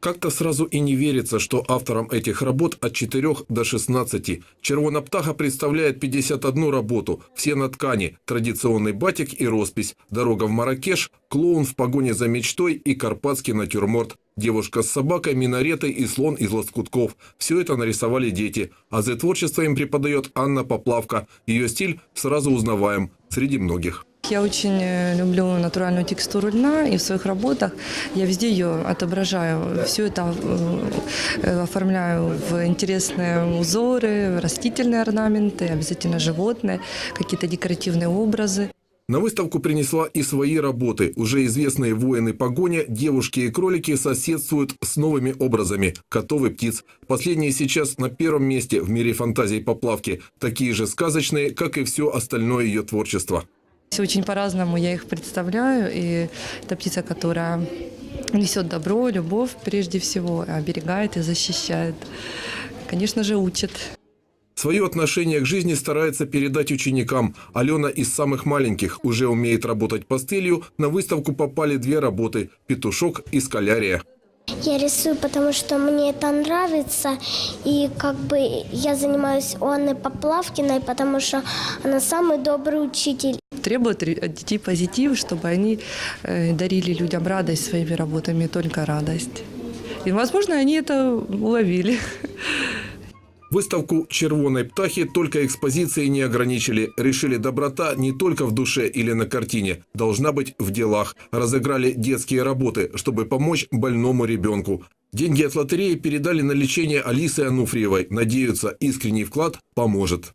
Как-то сразу и не верится, что автором этих работ от 4 до 16. Червона птаха представляет 51 работу. Все на ткани. Традиционный батик и роспись. Дорога в Маракеш, клоун в погоне за мечтой и карпатский натюрморт. Девушка с собакой, минаретой и слон из лоскутков. Все это нарисовали дети. А за творчество им преподает Анна Поплавка. Ее стиль сразу узнаваем среди многих. Я очень э, люблю натуральную текстуру льна, и в своих работах я везде ее отображаю. Все это э, оформляю в интересные узоры, растительные орнаменты, обязательно животные, какие-то декоративные образы. На выставку принесла и свои работы. Уже известные воины погоня, девушки и кролики соседствуют с новыми образами котов и птиц. Последние сейчас на первом месте в мире фантазий поплавки. Такие же сказочные, как и все остальное ее творчество. Очень по-разному я их представляю, и это птица, которая несет добро, любовь прежде всего, оберегает и защищает. Конечно же, учит. Свое отношение к жизни старается передать ученикам. Алена из самых маленьких уже умеет работать пастелью. На выставку попали две работы – «Петушок» и «Скалярия». Я рисую, потому что мне это нравится. И как бы я занимаюсь у Анны Поплавкиной, потому что она самый добрый учитель. Требует ре- от детей позитив, чтобы они э, дарили людям радость своими работами, только радость. И, возможно, они это уловили. Выставку «Червоной птахи» только экспозиции не ограничили. Решили, доброта не только в душе или на картине, должна быть в делах. Разыграли детские работы, чтобы помочь больному ребенку. Деньги от лотереи передали на лечение Алисы Ануфриевой. Надеются, искренний вклад поможет.